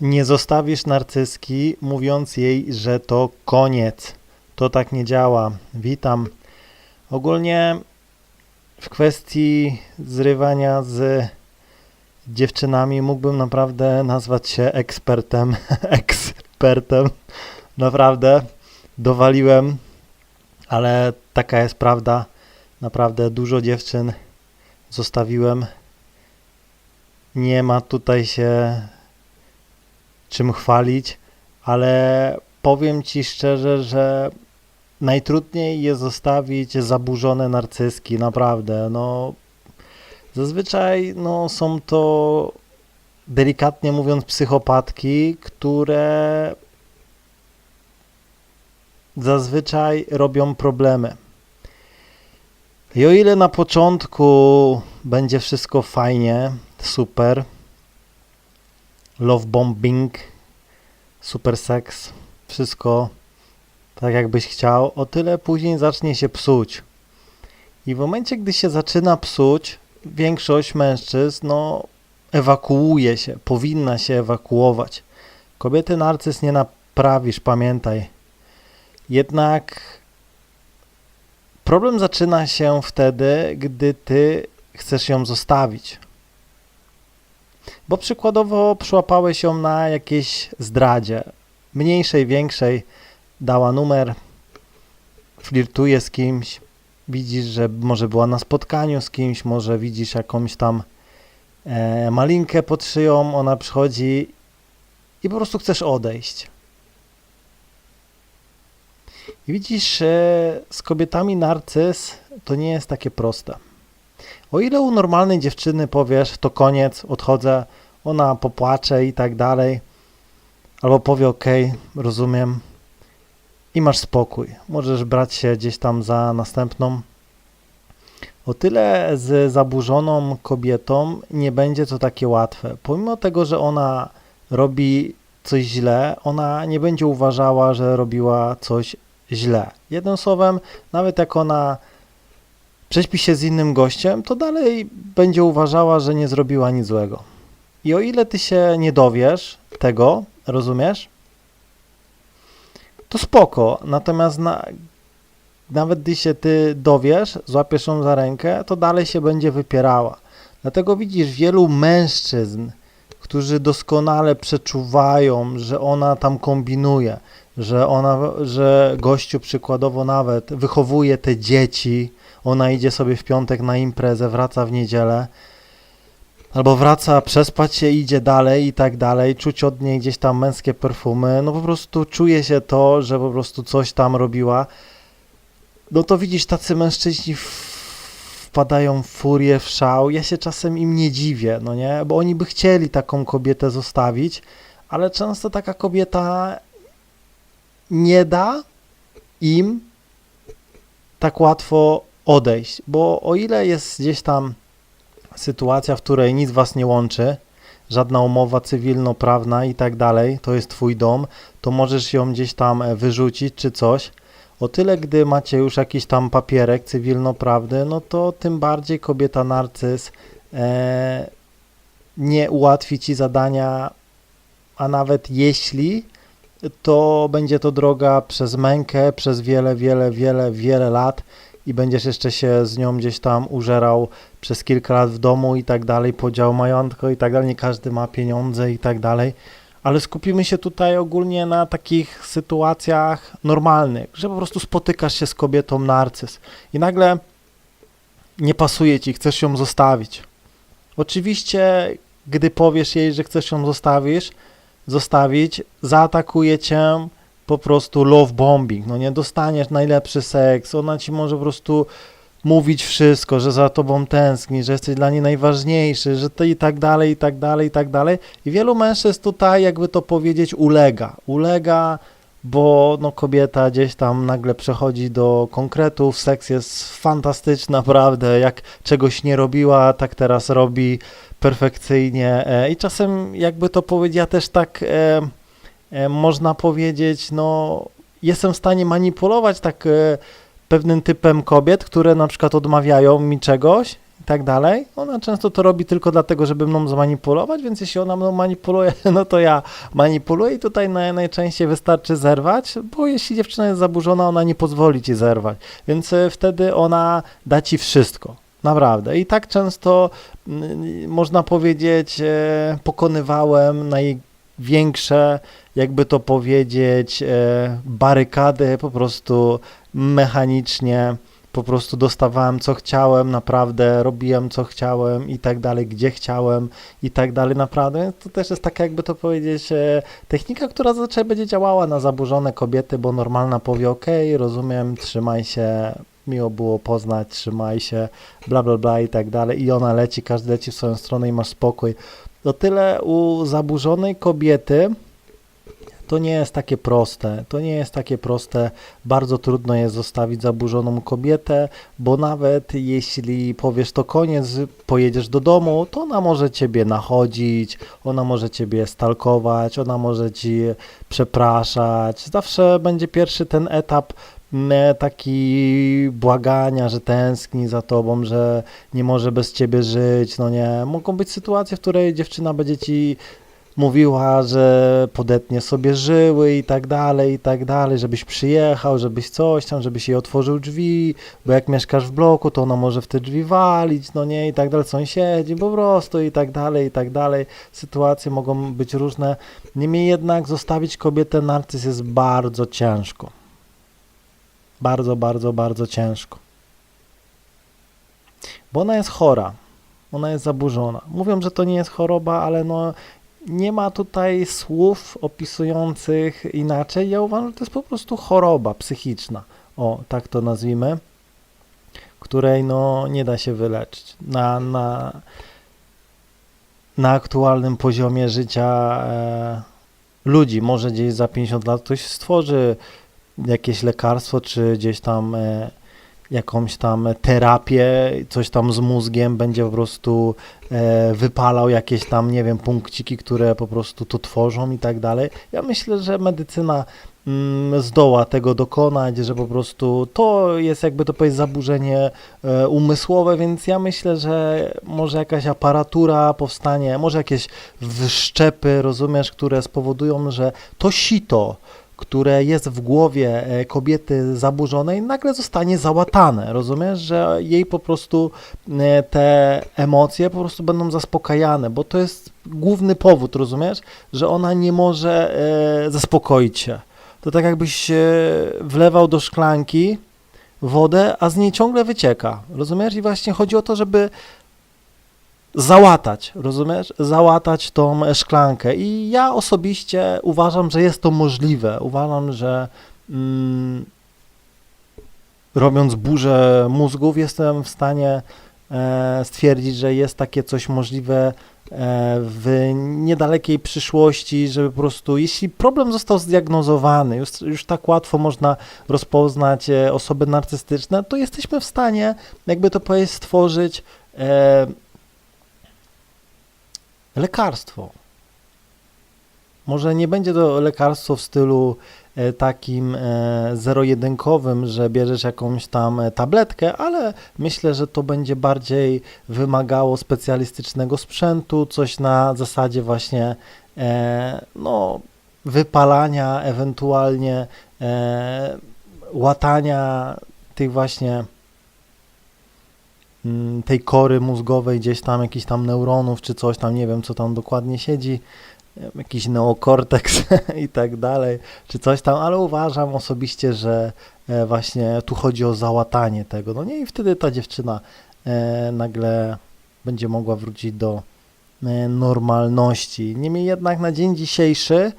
Nie zostawisz narcyzki, mówiąc jej, że to koniec. To tak nie działa. Witam. Ogólnie w kwestii zrywania z dziewczynami mógłbym naprawdę nazwać się ekspertem. ekspertem. Naprawdę. Dowaliłem, ale taka jest prawda. Naprawdę dużo dziewczyn zostawiłem. Nie ma tutaj się czym chwalić, ale powiem Ci szczerze, że najtrudniej jest zostawić zaburzone narcyzki, naprawdę. No, zazwyczaj no, są to delikatnie mówiąc psychopatki, które zazwyczaj robią problemy. I o ile na początku będzie wszystko fajnie, super, love bombing, super seks, wszystko tak jakbyś chciał, o tyle później zacznie się psuć. I w momencie, gdy się zaczyna psuć, większość mężczyzn no, ewakuuje się, powinna się ewakuować. Kobiety narcyz nie naprawisz, pamiętaj. Jednak problem zaczyna się wtedy, gdy ty chcesz ją zostawić. Bo przykładowo przyłapałeś ją na jakiejś zdradzie, mniejszej, większej, dała numer, flirtuje z kimś, widzisz, że może była na spotkaniu z kimś, może widzisz jakąś tam e, malinkę pod szyją, ona przychodzi i po prostu chcesz odejść. I widzisz, e, z kobietami narcyz to nie jest takie proste. O ile u normalnej dziewczyny powiesz, to koniec, odchodzę, ona popłacze i tak dalej, albo powie ok, rozumiem i masz spokój. Możesz brać się gdzieś tam za następną. O tyle z zaburzoną kobietą nie będzie to takie łatwe. Pomimo tego, że ona robi coś źle, ona nie będzie uważała, że robiła coś źle. Jednym słowem, nawet jak ona prześpi się z innym gościem, to dalej będzie uważała, że nie zrobiła nic złego. I o ile ty się nie dowiesz tego, rozumiesz? To spoko. Natomiast na, nawet gdy się ty dowiesz, złapiesz ją za rękę, to dalej się będzie wypierała. Dlatego widzisz wielu mężczyzn, którzy doskonale przeczuwają, że ona tam kombinuje, że ona, że gościu przykładowo nawet wychowuje te dzieci, ona idzie sobie w piątek na imprezę, wraca w niedzielę, albo wraca przespać się, idzie dalej i tak dalej, czuć od niej gdzieś tam męskie perfumy, no po prostu czuje się to, że po prostu coś tam robiła. No to widzisz, tacy mężczyźni wpadają w furię, w szał. Ja się czasem im nie dziwię, no nie? Bo oni by chcieli taką kobietę zostawić, ale często taka kobieta nie da im tak łatwo odejść, bo o ile jest gdzieś tam sytuacja, w której nic was nie łączy, żadna umowa cywilnoprawna i tak dalej, to jest twój dom, to możesz ją gdzieś tam e, wyrzucić czy coś. O tyle, gdy macie już jakiś tam papierek cywilnoprawny, no to tym bardziej kobieta narcyz e, nie ułatwi ci zadania, a nawet jeśli, to będzie to droga przez mękę, przez wiele, wiele, wiele, wiele lat i będziesz jeszcze się z nią gdzieś tam użerał przez kilka lat w domu i tak dalej, podział majątku i tak dalej, nie każdy ma pieniądze i tak dalej, ale skupimy się tutaj ogólnie na takich sytuacjach normalnych, że po prostu spotykasz się z kobietą narcyz i nagle nie pasuje ci, chcesz ją zostawić. Oczywiście, gdy powiesz jej, że chcesz ją zostawić, zostawić, zaatakuje cię po prostu love bombing, no nie dostaniesz najlepszy seks, ona ci może po prostu mówić wszystko, że za tobą tęskni, że jesteś dla niej najważniejszy, że to i tak dalej, i tak dalej, i tak dalej. I wielu mężczyzn tutaj, jakby to powiedzieć, ulega. Ulega, bo no, kobieta gdzieś tam nagle przechodzi do konkretów, seks jest fantastyczny, naprawdę, jak czegoś nie robiła, tak teraz robi perfekcyjnie. E, I czasem, jakby to powiedzieć, ja też tak e, e, można powiedzieć, no jestem w stanie manipulować tak pewnym typem kobiet, które na przykład odmawiają mi czegoś i tak dalej. Ona często to robi tylko dlatego, żeby mną zmanipulować, więc jeśli ona mną manipuluje, no to ja manipuluję i tutaj naj, najczęściej wystarczy zerwać, bo jeśli dziewczyna jest zaburzona, ona nie pozwoli ci zerwać, więc e, wtedy ona da ci wszystko. Naprawdę. I tak często, mm, można powiedzieć, e, pokonywałem największe, jakby to powiedzieć, e, barykady po prostu mechanicznie. Po prostu dostawałem co chciałem, naprawdę robiłem co chciałem i tak dalej, gdzie chciałem i tak dalej, naprawdę. Więc to też jest taka, jakby to powiedzieć, e, technika, która zazwyczaj będzie działała na zaburzone kobiety, bo normalna powie, ok, rozumiem, trzymaj się, miło było poznać, trzymaj się, bla, bla, bla i tak dalej. I ona leci, każdy leci w swoją stronę i masz spokój. O tyle u zaburzonej kobiety to nie jest takie proste. To nie jest takie proste. Bardzo trudno jest zostawić zaburzoną kobietę, bo nawet jeśli powiesz to koniec, pojedziesz do domu, to ona może ciebie nachodzić, ona może ciebie stalkować, ona może ci przepraszać. Zawsze będzie pierwszy ten etap mm, taki błagania, że tęskni za tobą, że nie może bez ciebie żyć, no nie. Mogą być sytuacje, w której dziewczyna będzie ci mówiła, że podetnie sobie żyły i tak dalej, i tak dalej, żebyś przyjechał, żebyś coś tam, żebyś jej otworzył drzwi, bo jak mieszkasz w bloku, to ona może w te drzwi walić, no nie, i tak dalej, sąsiedzi po prostu i tak dalej, i tak dalej. Sytuacje mogą być różne. Niemniej jednak zostawić kobietę narcyz jest bardzo ciężko. Bardzo, bardzo, bardzo ciężko. Bo ona jest chora. Ona jest zaburzona. Mówią, że to nie jest choroba, ale no nie ma tutaj słów opisujących inaczej. Ja uważam, że to jest po prostu choroba psychiczna. O, tak to nazwijmy, której no nie da się wyleczyć. Na, na, na aktualnym poziomie życia e, ludzi, może gdzieś za 50 lat ktoś stworzy jakieś lekarstwo, czy gdzieś tam e, jakąś tam terapię, coś tam z mózgiem, będzie po prostu e, wypalał jakieś tam, nie wiem, punkciki, które po prostu to tworzą i tak dalej. Ja myślę, że medycyna mm, zdoła tego dokonać, że po prostu to jest jakby to powiedzieć zaburzenie e, umysłowe, więc ja myślę, że może jakaś aparatura powstanie, może jakieś wszczepy, rozumiesz, które spowodują, że to sito, które jest w głowie e, kobiety zaburzonej, nagle zostanie załatane. Rozumiesz, że jej po prostu e, te emocje po prostu będą zaspokajane, bo to jest główny powód, rozumiesz, że ona nie może e, zaspokoić się. To tak jakbyś wlewał do szklanki wodę, a z niej ciągle wycieka. Rozumiesz? I właśnie chodzi o to, żeby załatać, rozumiesz? Załatać tą szklankę. I ja osobiście uważam, że jest to możliwe. Uważam, że mm, robiąc burzę mózgów, jestem w stanie e, stwierdzić, że jest takie coś możliwe e, w niedalekiej przyszłości, żeby po prostu, jeśli problem został zdiagnozowany, już, już tak łatwo można rozpoznać e, osoby narcystyczne, to jesteśmy w stanie, jakby to powiedzieć, stworzyć e, lekarstwo. Może nie będzie to lekarstwo w stylu e, takim e, zero-jedynkowym, że bierzesz jakąś tam e, tabletkę, ale myślę, że to będzie bardziej wymagało specjalistycznego sprzętu, coś na zasadzie właśnie no, wypalania, ewentualnie łatania tych właśnie tej kory mózgowej, gdzieś tam jakichś tam neuronów, czy coś tam, nie wiem, co tam dokładnie siedzi, jakiś neokorteks i tak dalej, czy coś tam, ale uważam osobiście, że e, właśnie tu chodzi o załatanie tego, no nie, i wtedy ta dziewczyna e, nagle będzie mogła wrócić do e, normalności. Niemniej jednak na dzień dzisiejszy,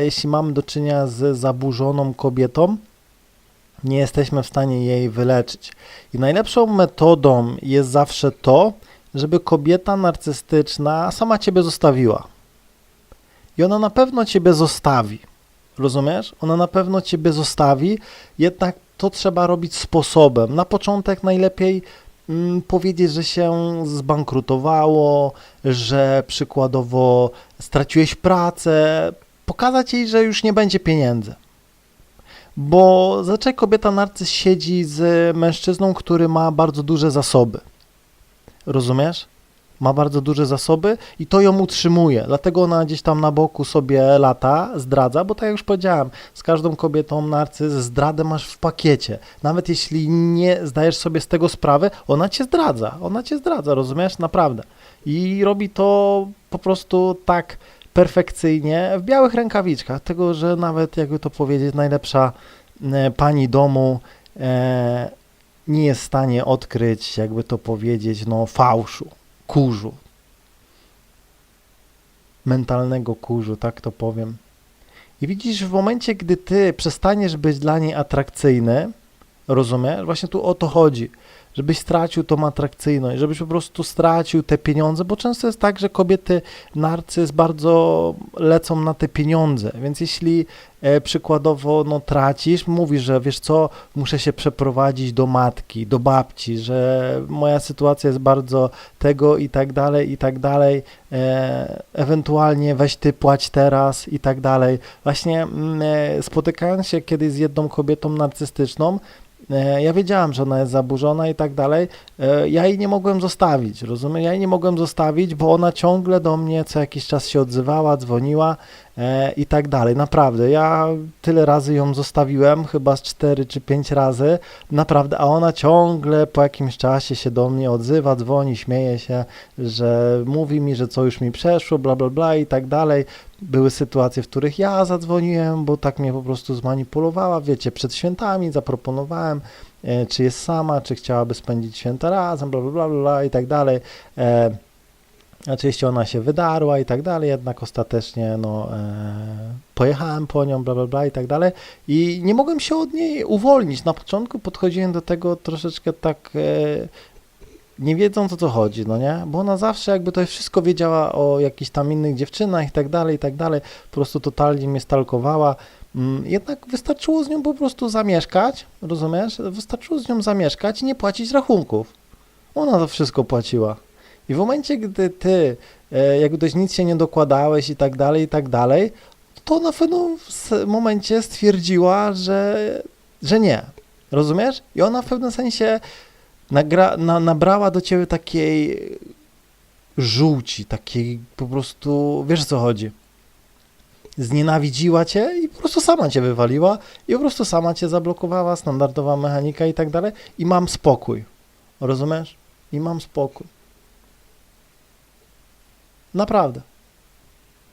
jeśli mamy do czynienia z zaburzoną kobietą, nie jesteśmy w stanie jej wyleczyć. I najlepszą metodą jest zawsze to, żeby kobieta narcystyczna sama ciebie zostawiła. I ona na pewno ciebie zostawi. Rozumiesz? Ona na pewno ciebie zostawi, jednak to trzeba robić sposobem. Na początek najlepiej mm, powiedzieć, że się zbankrutowało, że przykładowo straciłeś pracę, pokazać jej, że już nie będzie pieniędzy. Bo zazwyczaj kobieta narcyz siedzi z mężczyzną, który ma bardzo duże zasoby. Rozumiesz? Ma bardzo duże zasoby i to ją utrzymuje. Dlatego ona gdzieś tam na boku sobie lata, zdradza, bo tak jak już powiedziałem, z każdą kobietą narcyz zdradę masz w pakiecie. Nawet jeśli nie zdajesz sobie z tego sprawy, ona cię zdradza. Ona cię zdradza, rozumiesz? Naprawdę. I robi to po prostu tak perfekcyjnie w białych rękawiczkach. Tego, że nawet jakby to powiedzieć, najlepsza e, pani domu e, nie jest w stanie odkryć, jakby to powiedzieć, no fałszu, kurzu. Mentalnego kurzu, tak to powiem. I widzisz, w momencie, gdy ty przestaniesz być dla niej atrakcyjny, rozumiesz? Właśnie tu o to chodzi, żebyś stracił tą atrakcyjność, żebyś po prostu stracił te pieniądze, bo często jest tak, że kobiety narcyz bardzo lecą na te pieniądze, więc jeśli e, przykładowo no, tracisz, mówisz, że wiesz co, muszę się przeprowadzić do matki, do babci, że moja sytuacja jest bardzo tego i tak dalej, i tak dalej, e, ewentualnie weź ty płać teraz i tak dalej. Właśnie mm, e, spotykając się kiedyś z jedną kobietą narcystyczną, ja wiedziałam, że ona jest zaburzona i tak dalej. E, Ja jej nie mogłem zostawić, rozumiem? Ja jej nie mogłem zostawić, bo ona ciągle do mnie co jakiś czas się odzywała, dzwoniła e, i tak dalej. Naprawdę, ja tyle razy ją zostawiłem, chyba z 4 czy 5 razy, naprawdę, a ona ciągle po jakimś czasie się do mnie odzywa, dzwoni, śmieje się, że mówi mi, że co już mi przeszło, bla, bla, bla i tak dalej. Były sytuacje, w których ja zadzwoniłem, bo tak mnie po prostu zmanipulowała, wiecie, przed świętami zaproponowałem, e, czy jest sama, czy chciałaby spędzić święta razem, bla, bla, bla, bla i tak dalej. E, Oczywiście ona się wydarła i tak dalej, jednak ostatecznie no, e, pojechałem po nią, bla, bla, bla i tak dalej i nie mogłem się od niej uwolnić. Na początku podchodziłem do tego troszeczkę tak e, nie wiedząc o co chodzi, no nie? Bo ona zawsze jakby to wszystko wiedziała o jakichś tam innych dziewczynach i tak dalej, i tak dalej. Po prostu totalnie mnie stalkowała. Mm, Jednak wystarczyło z nią po prostu zamieszkać, rozumiesz? Wystarczyło z nią zamieszkać i nie płacić rachunków. Ona to wszystko płaciła. I w momencie, gdy ty e, jakby dość nic się nie dokładałeś i tak dalej, i tak dalej, to na pewnym momencie stwierdziła, że, że nie. Rozumiesz? I ona w pewnym sensie nagra, na, nabrała do ciebie takiej żółci, takiej po prostu, wiesz o co chodzi. Znienawidziła cię i po prostu sama cię wywaliła i po prostu sama cię zablokowała, standardowa mechanika i tak dalej i mam spokój. Rozumiesz? I mam spokój. Naprawdę.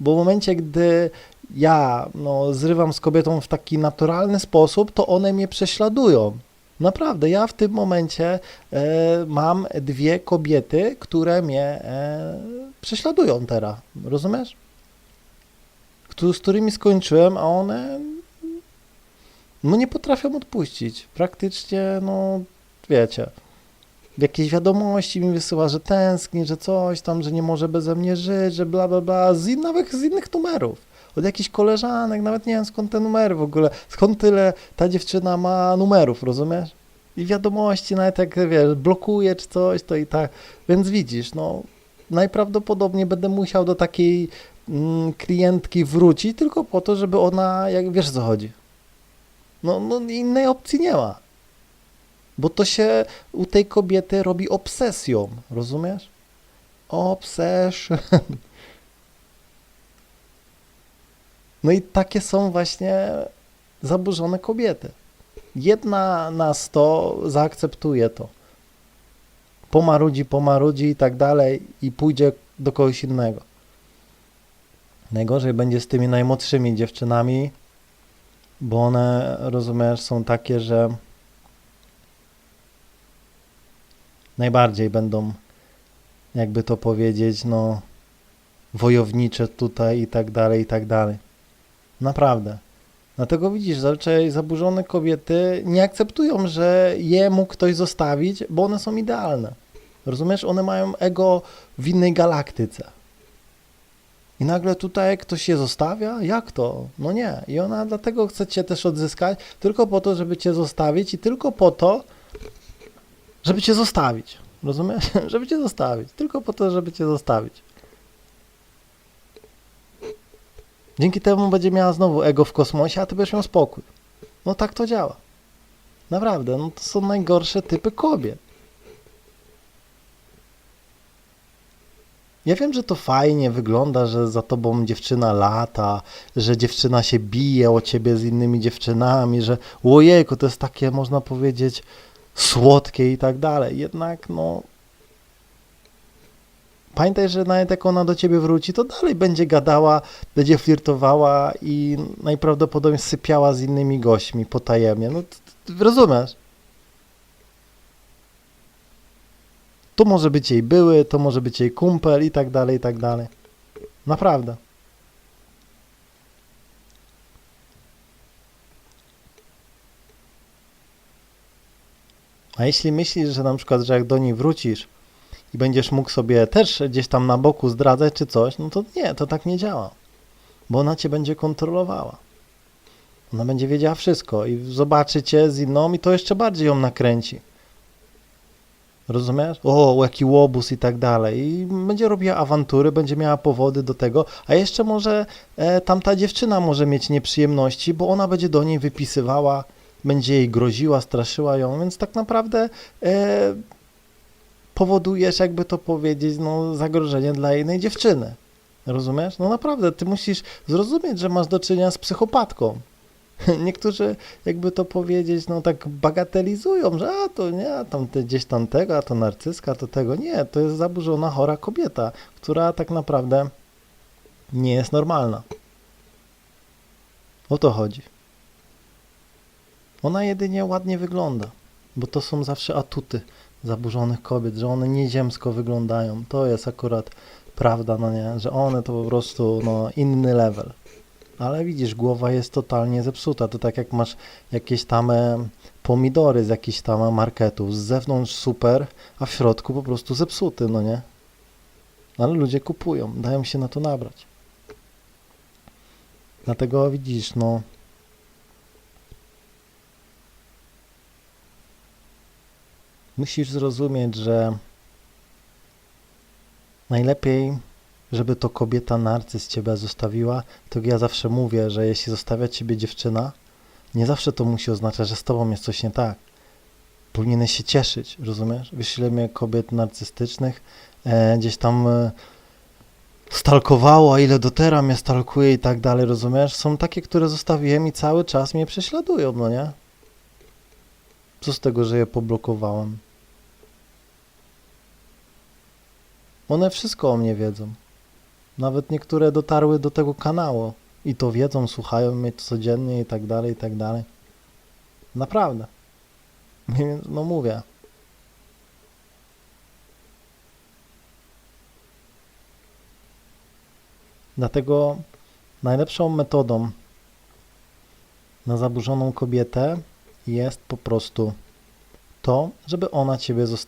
Bo w momencie, gdy ja no, zrywam z kobietą w taki naturalny sposób, to one mnie prześladują. Naprawdę, ja w tym momencie e, mam dwie kobiety, które mnie e, prześladują teraz. Rozumiesz? Któ- z którymi skończyłem, a one no nie potrafią odpuścić. Praktycznie, no wiecie, jakieś wiadomości mi wysyła, że tęskni, że coś tam, że nie może beze mnie żyć, że bla bla bla, z in, nawet z innych numerów. Od jakichś koleżanek, nawet nie wiem skąd te numery w ogóle, skąd tyle ta dziewczyna ma numerów, rozumiesz? I wiadomości nawet jak, wiesz, blokuje czy coś, to i tak. Więc widzisz, no najprawdopodobniej będę musiał do takiej mm, klientki wrócić tylko po to, żeby ona, jak wiesz co chodzi. No, no innej opcji nie ma. Bo to się u tej kobiety robi obsesją, rozumiesz? Obsession. No i takie są właśnie zaburzone kobiety. Jedna na sto zaakceptuje to. Pomarudzi, pomarudzi i tak dalej i pójdzie do kogoś innego. Najgorzej będzie z tymi najmłodszymi dziewczynami, bo one, rozumiesz, są takie, że najbardziej będą, jakby to powiedzieć, no, wojownicze tutaj i tak dalej, i tak dalej. Naprawdę. Dlatego widzisz, zazwyczaj zaburzone kobiety nie akceptują, że je mógł ktoś zostawić, bo one są idealne. Rozumiesz? One mają ego w innej galaktyce. I nagle tutaj ktoś je zostawia? Jak to? No nie. I ona dlatego chce cię też odzyskać, tylko po to, żeby cię zostawić i tylko po to, żeby cię zostawić. Rozumiesz? żeby cię zostawić. Tylko po to, żeby cię zostawić. Dzięki temu będzie miała znowu ego w kosmosie, a ty będziesz miał spokój. No tak to działa. Naprawdę, no to są najgorsze typy kobiet. Ja wiem, że to fajnie wygląda, że za tobą dziewczyna lata, że dziewczyna się bije o ciebie z innymi dziewczynami, że ojejku, to jest takie, można powiedzieć, słodkie i tak dalej. Jednak, no, pamiętaj, że nawet jak ona do ciebie wróci, to dalej będzie gadała, będzie flirtowała i najprawdopodobniej sypiała z innymi gośćmi potajemnie. No, rozumiesz? To może być jej były, to może być jej kumpel i tak dalej, i tak dalej. Naprawdę. A jeśli myślisz, że na przykład, że jak do niej wrócisz i będziesz mógł sobie też gdzieś tam na boku zdradzać czy coś, no to nie, to tak nie działa. Bo ona cię będzie kontrolowała. Ona będzie wiedziała wszystko i zobaczy cię z inną i to jeszcze bardziej ją nakręci. Rozumiesz? O, jaki łobuz i tak dalej. I będzie robiła awantury, będzie miała powody do tego, a jeszcze może e, tamta dziewczyna może mieć nieprzyjemności, bo ona będzie do niej wypisywała, będzie jej groziła, straszyła ją, więc tak naprawdę e, powodujesz, jakby to powiedzieć, no, zagrożenie dla innej dziewczyny. Rozumiesz? No naprawdę, ty musisz zrozumieć, że masz do czynienia z psychopatką. Niektórzy, jakby to powiedzieć, no tak bagatelizują, że a to nie, a tam te, gdzieś tam tego, a to narcyzka, to tego. Nie, to jest zaburzona, chora kobieta, która tak naprawdę nie jest normalna. O to chodzi. Ona jedynie ładnie wygląda, bo to są zawsze atuty zaburzonych kobiet, że one nieziemsko wyglądają. To jest akurat prawda, no nie, że one to po prostu no, inny level. Ale widzisz, głowa jest totalnie zepsuta. To tak jak masz jakieś tam e, pomidory z jakichś tam marketów. Z zewnątrz super, a w środku po prostu zepsuty, no nie? Ale ludzie kupują, dają się na to nabrać. Dlatego widzisz, no. Musisz zrozumieć, że najlepiej żeby to kobieta narcyz ciebie zostawiła, to ja zawsze mówię, że jeśli zostawia ciebie dziewczyna, nie zawsze to musi oznaczać, że z tobą jest coś nie tak. Powinieneś się cieszyć, rozumiesz? Wiesz, ile mnie kobiet narcystycznych e, gdzieś tam e, stalkowało, a ile do teraz mnie stalkuje i tak dalej, rozumiesz? Są takie, które zostawiłem i cały czas mnie prześladują, no nie? Co z tego, że je poblokowałem? One wszystko o mnie wiedzą. Nawet niektóre dotarły do tego kanału i to wiedzą, słuchają mnie codziennie i tak dalej, i tak dalej. Naprawdę. No mówię. Dlatego najlepszą metodą na zaburzoną kobietę jest po prostu to, żeby ona ciebie zostawiła.